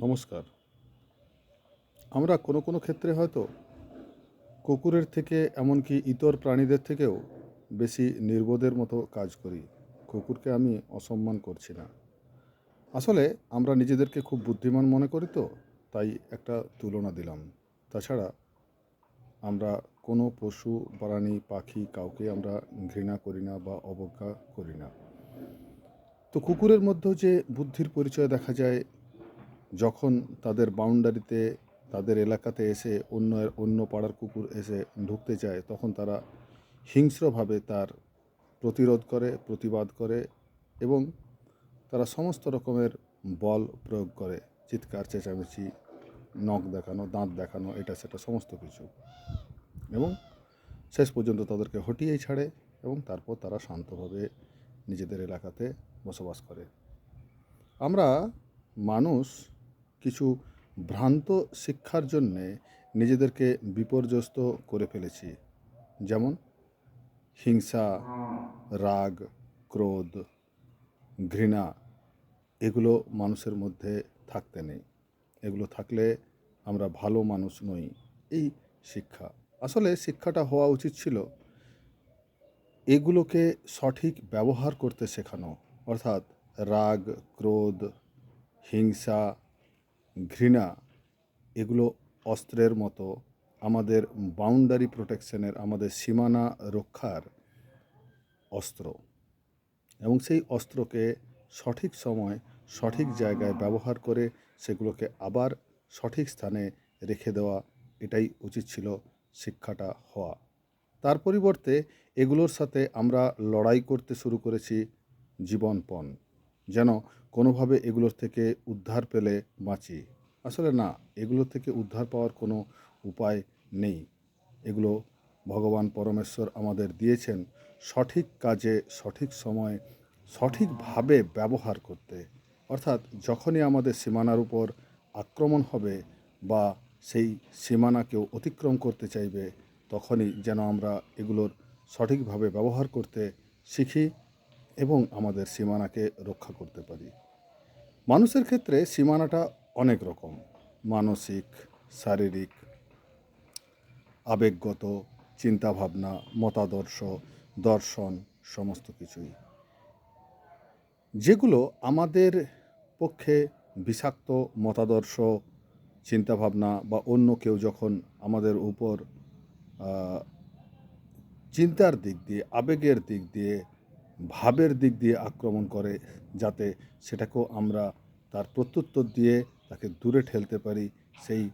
নমস্কার। আমরা কোনো কোনো ক্ষেত্রে হয়তো কুকুরের থেকে এমনকি ইতর প্রাণীদের থেকেও বেশি নির্বোধের মতো কাজ করি। কুকুরকে আমি অসম্মান করছি না। আসলে আমরা নিজেদেরকে খুব বুদ্ধিমান মনে করি তো, তাই একটা তুলনা দিলাম। তাছাড়া আমরা কোনো পশু, প্রাণী, পাখি কাউকে আমরা ঘৃণা করি না বা অবজ্ঞা করি না। তো কুকুরের মধ্যেও যে বুদ্ধির পরিচয় দেখা যায় যখন তাদের বাউন্ডারিতে, তাদের এলাকাতে এসে অন্য অন্য পাড়ার কুকুর এসে ঢুকতে চায় তখন তারা হিংস্রভাবে তার প্রতিরোধ করে, প্রতিবাদ করে এবং তারা সমস্ত রকমের বল প্রয়োগ করে। চিৎকার, চেঁচামেচি, নখ দেখানো, দাঁত দেখানো, এটা, সেটা, সমস্ত কিছু। এবং শেষ পর্যন্ত তাদেরকে হটিয়েই ছাড়ে এবং তারপর তারা শান্তভাবে নিজেদের এলাকাতে বসবাস করে। আমরা মানুষ কিছু ভ্রান্ত শিক্ষার জন্যে নিজেদেরকে বিপর্যস্ত করে ফেলেছি। যেমন হিংসা, রাগ, ক্রোধ, ঘৃণা, এগুলো মানুষের মধ্যে থাকতে নেই। এগুলো থাকলে আমরা ভালো মানুষ নই। এই শিক্ষা। আসলে শিক্ষাটা হওয়া উচিত ছিল এগুলোকে সঠিক ব্যবহার করতে শেখানো। অর্থাৎ রাগ, ক্রোধ, হিংসা ঘৃণা, এগুলো অস্ত্রের মতো আমাদের বাউন্ডারি প্রোটেকশনের আমাদের সীমানা রক্ষার অস্ত্র। এবং সেই অস্ত্রকে সঠিক সময় সঠিক জায়গায় ব্যবহার করে সেগুলোকে আবার সঠিক স্থানে রেখে দেওয়া, এটাই উচিত ছিল শিক্ষাটা হওয়া। তার পরিবর্তে এগুলোর সাথে আমরা লড়াই করতে শুরু করেছি জীবনপণ। যেন কোনোভাবে এগুলোর থেকে উদ্ধার পেলে বাঁচি। আসলে না এগুলোর থেকে উদ্ধার পাওয়ার কোনো উপায় নেই। এগুলো ভগবান পরমেশ্বর আমাদের দিয়েছেন সঠিক কাজে, সঠিক সময়, সঠিকভাবে ব্যবহার করতে। অর্থাৎ যখনই আমাদের সীমানার উপর আক্রমণ হবে বা সেই সীমানা কেউ অতিক্রম করতে চাইবে, তখনই যেন আমরা এগুলোর সঠিকভাবে ব্যবহার করতে শিখি এবং আমাদের সীমানাকে রক্ষা করতে পারি। মানুষের ক্ষেত্রে সীমানাটা অনেক রকম। মানসিক, শারীরিক, আবেগগত, চিন্তাভাবনা, মতাদর্শ, দর্শন, সমস্ত কিছুই। যেগুলো আমাদের পক্ষে বিষাক্ত মতাদর্শ, চিন্তাভাবনা বা অন্য কেউ যখন আমাদের উপর চিন্তার দিক দিয়ে, আবেগের দিক দিয়ে ভাবের দিক দিয়ে আক্রমণ করে যাতে সেটাকেও আমরা তার প্রত্যুত্তর দিয়ে তাকে দূরে ঠেলতে পারি, সেই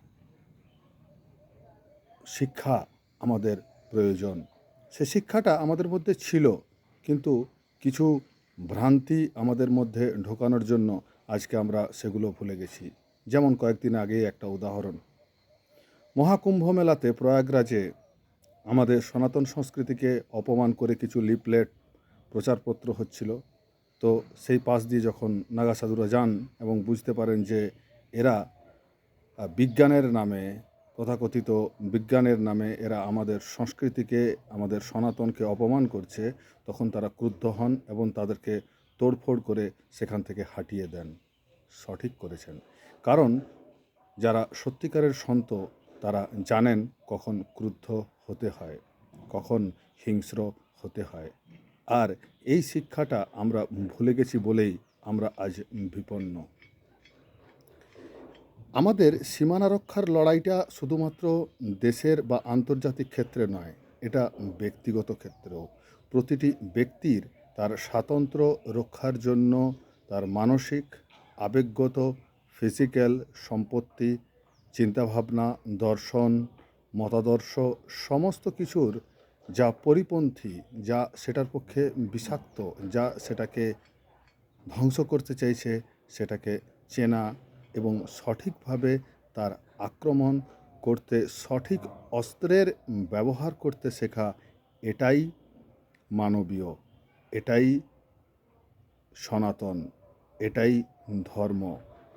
শিক্ষা আমাদের প্রয়োজন। সে শিক্ষাটা আমাদের মধ্যে ছিল, কিন্তু কিছু ভ্রান্তি আমাদের মধ্যে ঢোকানোর জন্য আজকে আমরা সেগুলো ভুলে গেছি। যেমন কয়েকদিন আগে একটা উদাহরণ। মহাকুম্ভ মেলাতে প্রয়াগরাজে আমাদের সনাতন সংস্কৃতিকে অপমান করে কিছু লিপলেট প্রচারপত্র হচ্ছিল। তো সেই পাশ দিয়ে যখন নাগা সাধুরা যান এবং বুঝতে পারেন যে এরা বিজ্ঞানের নামে, তথাকথিত বিজ্ঞানের নামে এরা আমাদের সংস্কৃতিকে, আমাদের সনাতনকে অপমান করছে, তখন তারা ক্রুদ্ধ হন এবং তাদেরকে তোড়ফোড় করে সেখান থেকে হাঁটিয়ে দেন। সঠিক করেছেন। কারণ যারা সত্যিকারের সন্ত, তারা জানেন কখন ক্রুদ্ধ হতে হয়, কখন হিংস্র হতে হয়। আর এই শিক্ষাটা আমরা ভুলে গেছি বলেই আমরা আজ বিপন্ন। আমাদের সীমানা রক্ষার লড়াইটা শুধুমাত্র দেশের বা আন্তর্জাতিক ক্ষেত্রে নয়, এটা ব্যক্তিগত ক্ষেত্রেও। প্রতিটি ব্যক্তির তার স্বাতন্ত্র্য রক্ষার জন্য তার মানসিক, আবেগগত, ফিজিক্যাল সম্পত্তি, চিন্তাভাবনা, দর্শন, মতাদর্শ, সমস্ত কিছুর যা পরিপন্থী, যা সেটার পক্ষে বিষাক্ত, যা সেটাকে ধ্বংস করতে চাইছে, সেটাকে চেনা এবং সঠিকভাবে তার আক্রমণ করতে, সঠিক অস্ত্রের ব্যবহার করতে শেখা, এটাই মানবীয়, এটাই সনাতন, এটাই ধর্ম।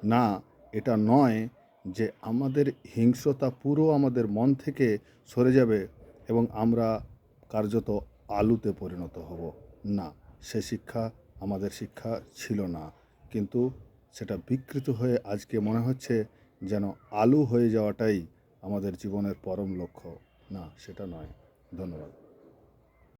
না, এটা নয় যে আমাদের হিংস্রতা পুরো আমাদের মন থেকে সরে যাবে এবং আমরা কার্যত আলুতে পরিণত হব। না, সে শিক্ষা আমাদের শিক্ষা ছিল না। কিন্তু সেটা বিকৃত হয়ে আজকে মনে হচ্ছে যেন আলু হয়ে যাওয়াটাই আমাদের জীবনের পরম লক্ষ্য। না, সেটা নয়। ধন্যবাদ।